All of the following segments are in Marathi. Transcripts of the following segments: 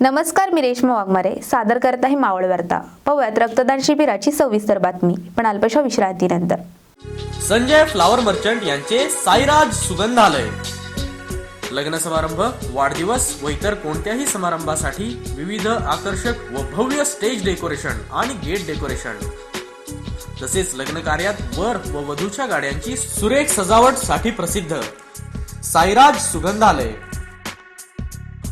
नमस्कार मी रेश्मा वाघमारे. सादर करत आहे मावळ वार्ता. पाहूयात रक्तदान शिबिराची सविस्तर बातमी. पण अल्पशा विश्रांतीनंतर. संजय फ्लावर मर्चंट यांचे साईराज सुगंधालय. लग्न समारंभ वाढदिवस व इतर कोणत्याही समारंभासाठी विविध आकर्षक व भव्य स्टेज डेकोरेशन आणि गेट डेकोरेशन. तसेच लग्न कार्यात वर व वधूच्या गाड्यांची सुरेख सजावटसाठी प्रसिद्ध Sairaj सुगंधालय.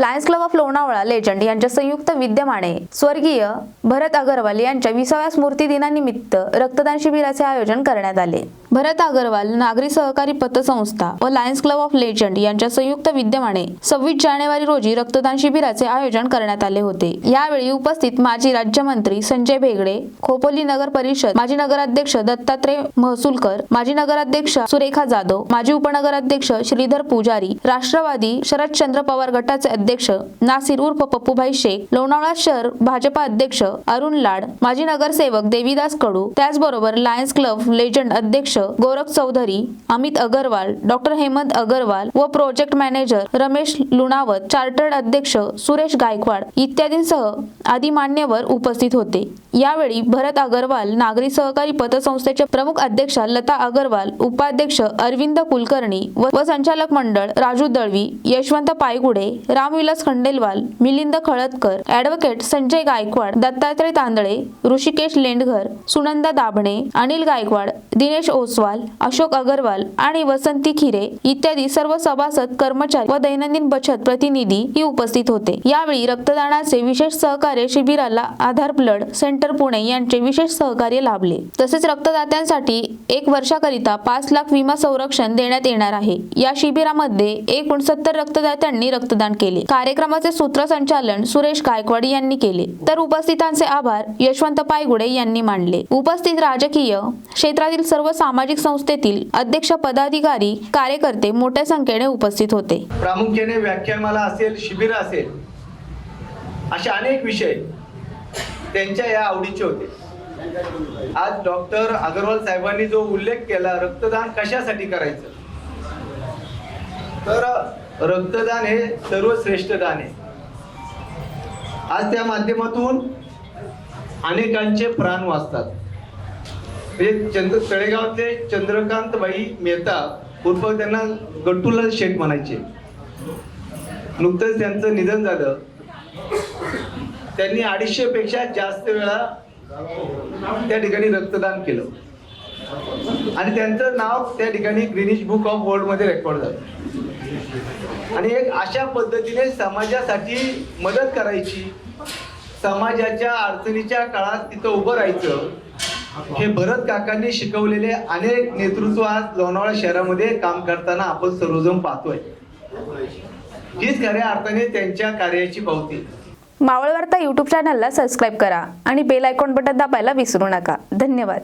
Lions club of Lonavala legend यांच्या संयुक्त विद्यमाने स्वर्गीय भरत अगरवाल यांच्या विसाव्या स्मृती दिनानिमित्त रक्तदान शिबिराचे आयोजन करण्यात आले. भरत अगरवाल नागरी सहकारी पतसंस्था व लायन्स क्लब ऑफ लेजंड यांच्या संयुक्त विद्यमाने सव्वीस जानेवारी रोजी रक्तदान शिबिराचे आयोजन करण्यात आले होते. यावेळी उपस्थित माजी राज्यमंत्री संजय भेगडे खोपोली नगर परिषद माजी नगराध्यक्ष दत्तात्रय महसूलकर माजी नगराध्यक्ष सुरेखा जाधव माजी उपनगराध्यक्ष श्रीधर पुजारी राष्ट्रवादी शरदचंद्र पवार गटाचे अध्यक्ष नासिर उर्फ पप्पूभाई शेख लोणावळा शहर भाजपा अध्यक्ष अरुण लाड माजी नगरसेवक देवीदास कडू त्याचबरोबर लायन्स क्लब लेजंड अध्यक्ष गोरख चौधरी अमित अगरवाल डॉक्टर हेमंत अगरवाल व project manager Ramesh Lunawat chartered अध्यक्ष सुरेश गायकवाड इत्यादींसह आदी मान्यवर उपस्थित होते. यावेळी भरत अगरवाल नागरी सहकारी पतसंस्थेचे प्रमुख अध्यक्षा लता अगरवाल उपाध्यक्ष अरविंद कुलकर्णी व संचालक मंडळ राजू दळवी यशवंत पायगुडे रामविलास खंडेलवाल मिलिंद खळदकर ऍडव्होकेट संजय गायकवाड दत्तात्रय तांदळे ऋषिकेश लेंडघर सुनंदा दाभणे अनिल गायकवाड दिनेश ओसवाल अशोक अगरवाल आणि वसंती खिरे इत्यादी सर्व सभासद कर्मचारी व दैनंदिन बचत प्रतिनिधी ही उपस्थित होते. यावेळी रक्तदानाचे विशेष सहकार्य शिबिराला आधार ब्लड सेंटर पुणे यांचे विशेष सहकार्य लाभले. तसेच रक्तदात्यांसाठी एक वर्षाकरिता पाच लाख विमा संरक्षण देण्यात येणार आहे. या शिबिरामध्ये एकूण सत्तर रक्तदात्यांनी रक्तदान केले. कार्यक्रमाचे सूत्रसंचालन सुरेश गायकवाड यांनी केले. तर उपस्थितांचे आभार यशवंत पायगुडे यांनी मानले. उपस्थित राजकीय क्षेत्रातील सर्व सामाजिक संस्थेतील अध्यक्ष पदाधिकारी कार्यकर्ते मोठ्या संख्येने उपस्थित होते. प्रामुख्याने व्याख्यानमाला असेल शिबिर असेल असे अनेक विषय त्यांच्या या आवडीचे होते. आज डॉक्टर अगरवाल साहेबांनी जो उल्लेख केला रक्तदान कशासाठी करायचं? तर रक्तदान हे सर्वश्रेष्ठ दान आहे. आज त्या माध्यमातून अनेकांचे प्राण वाचतात. म्हणजे चंद्र तळेगावचे चंद्रकांत बाई मेहता उर्फ त्यांना गट्टूला शेठ म्हणायचे. नुकतंच त्यांचं निधन झालं. त्यांनी अडीचशे पेक्षा जास्त वेळा त्या ठिकाणी रक्तदान केलं. आणि त्यांचं नाव त्या ठिकाणी ग्रीनिश बुक ऑफ वर्ल्डमध्ये रेकॉर्ड झालं. आणि एक अशा पद्धतीने समाजासाठी मदत करायची समाजाच्या अडचणीच्या काळात तिथं उभं राहायचं हे भरत काकांनी शिकवलेले अनेक नेतृत्व आज लोणावळा शहरामध्ये काम करताना आपण सर्वजण पाहतोय. हीच खऱ्या अर्थाने त्यांच्या कार्याची पावती. मावळ वार्ता यूट्यूब चॅनलला सबस्क्राईब करा आणि बेल आयकॉन बटन दाबायला विसरू नका. धन्यवाद.